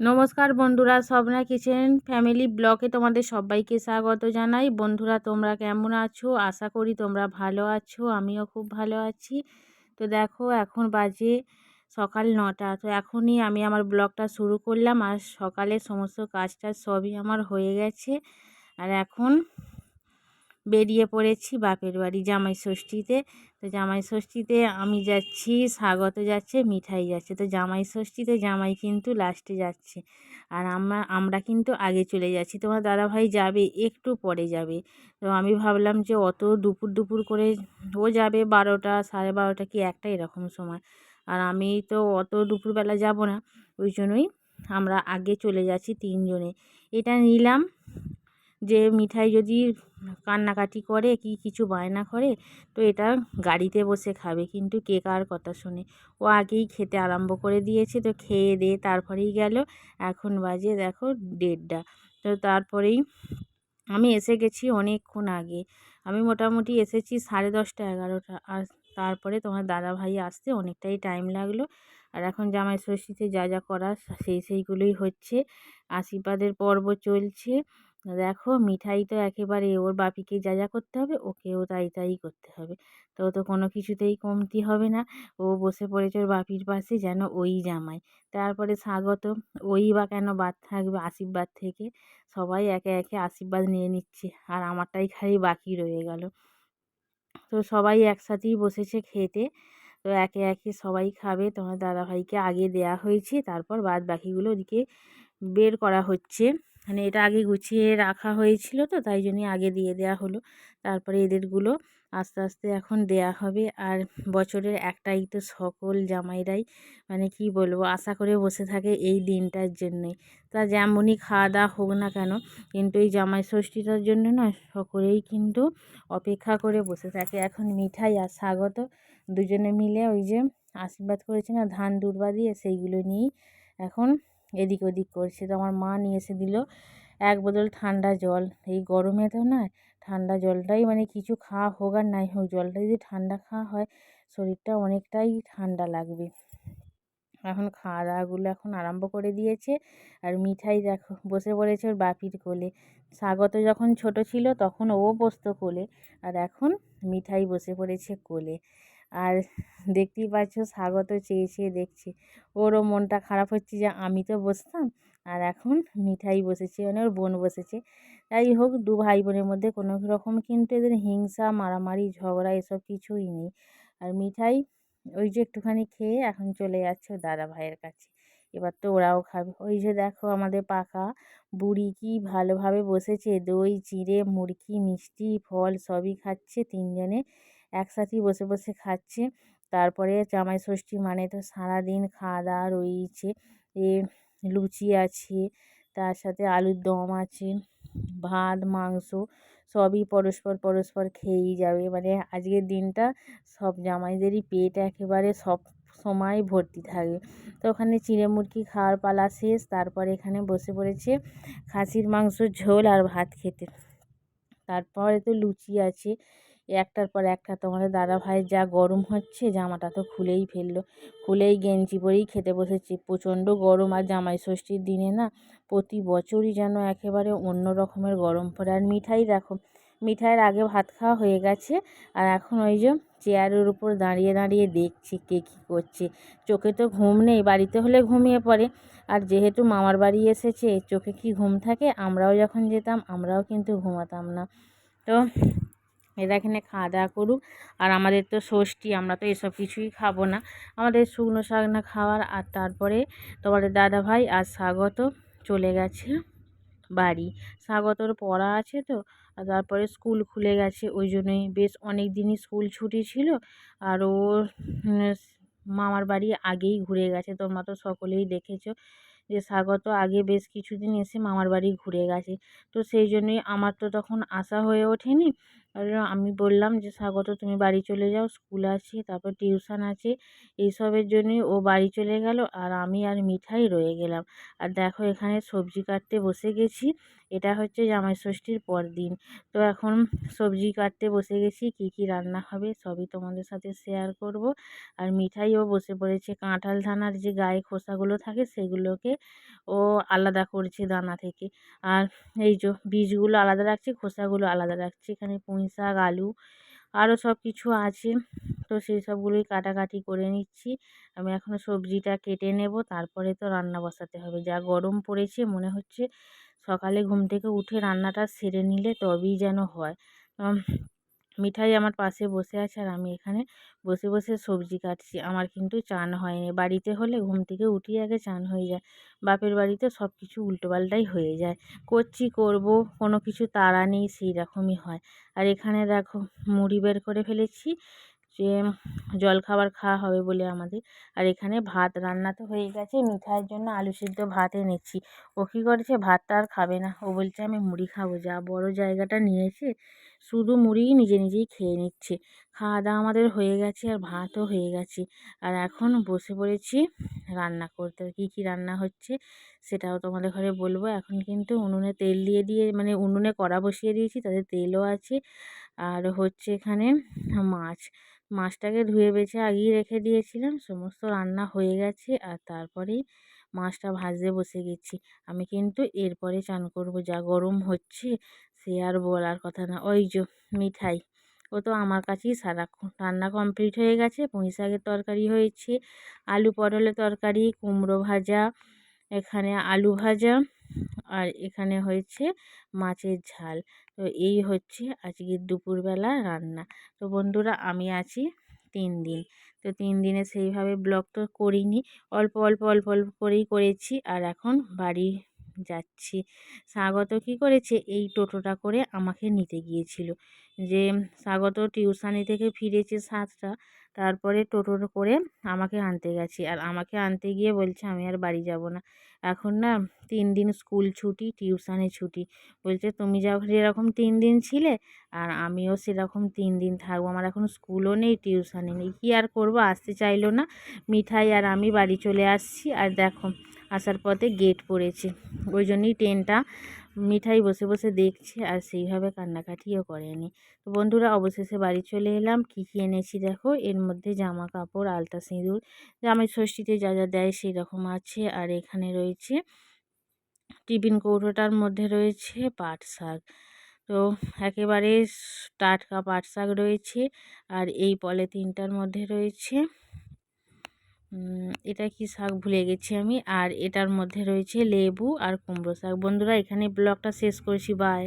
নমস্কার বন্ধুরা সবনা kitchen family ব্লকে তোমাদের সবাইকে স্বাগত জানাই। বন্ধুরা, তোমরা কেমন আছো? আশা করি তোমরা ভালো আছো, আমিও খুব ভালো আছি। তো দেখো, এখন বাজে সকাল নটা, তো এখনই আমি আমার ব্লগটা শুরু করলাম। আর সকালে সমস্ত কাজটা সবই আমার হয়ে গেছে। আর এখন বেরিয়ে পড়েছি বাপের বাড়ি জামাই ষষ্ঠীতে তো জামাই ষষ্ঠীতে আমি যাচ্ছি, স্বাগত যাচ্ছে, মিঠাই যাচ্ছে। তো জামাই ষষ্ঠীতে জামাই কিন্তু লাস্টে যাচ্ছে। আর আমরা আমরা কিন্তু আগে চলে যাচ্ছি। তোমার দাদাভাই যাবে, একটু পরে যাবে। তো আমি ভাবলাম যে অত দুপুর দুপুর করে ও যাবে বারোটা, সাড়ে বারোটা কি একটা এরকম সময়। আর আমি তো অত দুপুরবেলা যাব না, ওই জন্যই আমরা আগে চলে যাচ্ছি তিনজনে। এটা নিলাম যে মিঠাই যদি কান্নাকাটি করে, কি কিছু বায়না করে, তো এটা গাড়িতে বসে খাবে। কিন্তু কে কার কথা শুনে? ও আগেই খেতে আরম্ভ করে দিয়েছে, তো খেয়ে দিয়ে তারপরেই গেল। এখন বাজে দেখো দেড়টা। তো তারপরেই আমি এসে গেছি অনেকক্ষণ আগে। আমি মোটামুটি এসেছি সাড়ে দশটা এগারোটা। আর তারপরে তোমার দাদা ভাই আসতে অনেকটাই টাইম লাগল। আর এখন জামাই ষষ্ঠীতে যা যা করার সেই সেইগুলোই হচ্ছে। আশীর্বাদের পর্ব চলছে। দেখো মিঠাই তো একেবারে ওর বাপিকে যা যা করতে হবে, ওকেও তাই তাই করতে হবে। তো তো কোনো কিছুতেই কমতি হবে না। ও বসে পড়েছে ওর বাপির পাশে যেন ওই জামাই। তারপরে স্বাগত। ওই বা কেন বাদ থাকবে আশীর্বাদ থেকে? সবাই একে একে আশীর্বাদ নিয়ে নিচ্ছে। আর আমারটাই খালি বাকি রয়ে গেল। তো সবাই একসাথেই বসেছে খেতে। তো একে একে সবাই খাবে। তোমার দাদাভাইকে আগে দেয়া হয়েছে। তারপর বাদ বাকিগুলো ওদিকে বের করা হচ্ছে। মানে এটা আগে গুছিয়ে রাখা হয়েছিল তো, তাই জন্যই আগে দিয়ে দেওয়া হলো। তারপরে এদেরগুলো আস্তে আস্তে এখন দেয়া হবে। আর বছরের একটাই তো সকল জামাইরাই মানে কি বলব, আশা করে বসে থাকে এই দিনটার জন্যই তা যেমনই খাওয়া দাওয়া হোক না কেন, কিন্তু এই জামাই ষষ্ঠীটার জন্য না সকলেই কিন্তু অপেক্ষা করে বসে থাকে। এখন মিঠাই আর স্বাগত দুজনে মিলে ওই যে আশীর্বাদ করেছে না, ধান দুর্বা দিয়ে সেইগুলো নিয়েই এখন এদিক ওদিক করছে। তো আমার মা নিয়ে এসে দিল এক বোতল ঠান্ডা জল। এই গরমে তো না ঠান্ডা জলটাই মানে কিছু খাওয়া হোক আর নাই হোক, জলটা যদি ঠান্ডা খাওয়া হয় শরীরটা অনেকটাই ঠান্ডা লাগবে। এখন খাওয়া দাওয়াগুলো এখন আরম্ভ করে দিয়েছে আর মিঠাই দেখো বসে পড়েছে ওর বাপির কোলে। স্বাগত যখন ছোট ছিল তখন ও বসতো কোলে আর এখন মিঠাই বসে পড়েছে কোলে। আর দেখতেই পাচ্ছ স্বাগত চেয়ে চেয়ে দেখছে। ওরও মনটা খারাপ হচ্ছে যে আমি তো বসতাম আর এখন মিঠাই বসেছে মানে ওর বোন বসেছে। যাই হোক, দু ভাই বোনের মধ্যে কোনো রকম কিন্তু এদের হিংসা, মারামারি, ঝগড়া এসব কিছুই নেই। আর মিঠাই ওই যে একটুখানি খেয়ে এখন চলে যাচ্ছে দাদা ভাইয়ের কাছে। এবার তো ওরাও খাবে। ওই যে দেখো আমাদের পাকা বুড়ি কি ভালোভাবে বসেছে, দই, চিড়ে মুড়কি মিষ্টি, ফল সবই খাচ্ছে তিনজনে। একসাথেই বসে বসে খাচ্ছে। তারপরে জামাই ষষ্ঠী মানে তো সারাদিন খাওয়া দাওয়া রয়েছে এ লুচি আছে, তার সাথে আলুর দম আছে, ভাত, মাংস সবই পরস্পর পরস্পর খেয়েই যাবে। মানে আজকের দিনটা সব জামাইদেরই পেট একেবারে সব সময় ভর্তি থাকে। তো ওখানে চিঁড়ে মুরগি খাওয়ার পালা শেষ, তারপরে এখানে বসে পড়েছে খাসির মাংসর ঝোল আর ভাত খেতে। তারপরে তো লুচি আছে একটার পর একটা তোমাদের দাদা ভাইয়ের যা গরম হচ্ছে, জামাটা তো খুলেই ফেলল। খুলেই গেঞ্জি পরেই খেতে বসেছি। প্রচণ্ড গরম আর জামাই ষষ্ঠীর দিনে না প্রতি বছরই যেন একেবারে অন্য রকমের গরম পড়ে। আর মিঠাই দেখো, মিঠাইয়ের আগে ভাত খাওয়া হয়ে গেছে আর এখন ওই যে চেয়ারের উপর দাঁড়িয়ে দাঁড়িয়ে দেখছি কে কী করছে। চোখে তো ঘুম নেই, বাড়িতে হলে ঘুমিয়ে পড়ে। আর যেহেতু মামার বাড়ি এসেছে, চোখে কি ঘুম থাকে? আমরাও যখন যেতাম, আমরাও কিন্তু ঘুমাতাম না। তো এরা এখানে খাওয়া দাওয়া করুক। আর আমাদের তো ষষ্ঠী, আমরা তো এসব কিছুই খাব না। আমাদের শুকনো শাক না খাওয়ার। আর তারপরে তোমাদের দাদা ভাই আর স্বাগত চলে গেছে বাড়ি। স্বাগতর পড়া আছে তো। আর তারপরে স্কুল খুলে গেছে। ওই জন্যই বেশ অনেক দিনই স্কুল ছুটি ছিল। আর ও মামার বাড়ি আগেই ঘুরে গেছে। তোমরা তো সকলেই দেখেছ যে স্বাগত আগে বেশ কিছুদিন এসে মামার বাড়ি ঘুরে গেছে। তো সেই জন্যই আমার তো তখন আশা হয়ে ওঠেনি। আর আমি বললাম যে, স্বাগত, তুমি বাড়ি চলে যাও, স্কুল আছে, তারপর টিউশন আছে। এইসবের জন্যই ও বাড়ি চলে গেল আর আমি আর মিঠাই রয়ে গেলাম। আর দেখো, এখানে সবজি কাটতে বসে গেছি। এটা হচ্ছে জামাই ষষ্ঠীর পর দিন তো এখন সবজি কাটতে বসে গেছি, কি কি রান্না হবে সবই তোমাদের সাথে শেয়ার করব। আর মিঠাইও বসে পড়েছে। কাঁঠাল ধানার যে গায়ে খোসাগুলো থাকে, সেগুলোকে ও আলাদা করছে দানা থেকে। আর এই যে বীজগুলো আলাদা রাখছি, খোসাগুলো আলাদা রাখছি। এখানে পুঁই শাক, আলু আরও সব কিছু আছে। তো সেই সবগুলোই কাটাকাটি করে নিচ্ছি। আমি এখনও সবজিটা কেটে নেব, তারপরে তো রান্না বসাতে হবে। যা গরম পড়েছে, মনে হচ্ছে সকালে ঘুম থেকে উঠে রান্নাটা সেরে নিলে তবেই যেন হয়। মিঠাই আমার পাশে বসে আছে আর আমি এখানে বসে বসে সবজি কাটছি। আমার কিন্তু চান হয়নি। বাড়িতে হলে ঘুম থেকে উঠি আগে চান হয়ে যায়। বাপের বাড়িতে সব কিছু উল্টোপাল্টাই হয়ে যায়। করছি, করব, কোনো কিছু তাড়া নেই সেই রকমই হয়। আর এখানে দেখো, মুড়ি বের করে ফেলেছি। যে জলখাবার খাওয়া হবে বলে আমাদের। আর এখানে ভাত রান্না তো হয়ে গেছে, মিঠাইয়ের জন্য আলু সিদ্ধ ভাত এনেছি। ও কী করেছে? ভাতটা আর খাবে না। ও বলছে, আমি মুড়ি খাব, যা বড় জায়গাটা নিয়েছে, শুধু মুড়িই নিজে নিজেই খেয়ে নিচ্ছে। খাওয়া দাওয়া আমাদের হয়ে গেছে আর ভাতও হয়ে গেছে। আর এখন বসে পড়েছি রান্না করতে। কী কী রান্না হচ্ছে সেটাও তোমাদের ঘরে বলব। এখন কিন্তু উনুনে তেল দিয়ে দিয়ে মানে উনুনে কড়া বসিয়ে দিয়েছি, তাতে তেলও আছে। আর হচ্ছে এখানে মাছ। মাছটাকে ধুয়ে বেছে আগেই রেখে দিয়েছিলাম। সমস্ত রান্না হয়ে গেছে আর তারপরেই মাছটা ভাজতে বসে গেছি। আমি কিন্তু এরপরে চান করব, যা গরম হচ্ছে সে আর বলার কথা না। ওই যে মিঠাই, ও তো আমার কাছেই সারাক্ষণ রান্না কমপ্লিট হয়ে গেছে। পুঁই শাকের তরকারি হয়েছে, আলু পটলের তরকারি, কুমড়ো ভাজা, এখানে আলু ভাজা আর এখানে হয়েছে মাছের ঝাল। তো এই হচ্ছে আজকে দুপুরবেলা রান্না। তো বন্ধুরা, আমি আছি তিন দিন। তো তিন দিনে সেইভাবে ব্লগ তো করিনি। অল্প অল্প অল্প অল্প করেই করেছি। আর এখন বাড়ি যাচ্ছি। স্বাগত কী করেছে? এই টোটোটা করে আমাকে নিতে গিয়েছিল। যে স্বাগত টিউশানি থেকে ফিরেছে সাতটা, তারপরে টোটো করে আমাকে আনতে গেছে। আর আমাকে আনতে গিয়ে বলছে, আমি আর বাড়ি যাব না। এখন না তিন দিন স্কুল ছুটি, টিউশানে ছুটি। বলছে, তুমি যখন যেরকম তিন দিন ছিলে, আর আমিও সেরকম তিন দিন থাকব। আমার এখন স্কুলও নেই, টিউশানে নেই। কী আর করব? আসতে চাইলো না। মিঠাই আর আমি বাড়ি চলে আসছি। আর দেখো আসার পথে গেট পড়েছে। ওই জন্যই ট্রেনটা মিঠাই বসে বসে দেখছে আর সেইভাবে কান্নাকাটিও করেনি। তো বন্ধুরা, অবশেষে বাড়ি চলে এলাম। কী কী এনেছি দেখো? এর মধ্যে জামা কাপড় আলতা সিঁদুর, জামাই ষষ্ঠীতে যা যা দেয় সেই রকম আছে। আর এখানে রয়েছে টিফিন কৌটোটার মধ্যে রয়েছে পাট শাক। তো একেবারে টাটকা পাট শাক রয়েছে। আর এই পলিথিনটার মধ্যে রয়েছে এটা কি শাক ভুলে গেছি আমি। আর এটার মধ্যে রয়েছে লেবু আর কুমড়ো শাক। বন্ধুরা, এখানে ব্লগটা শেষ করছি। বাই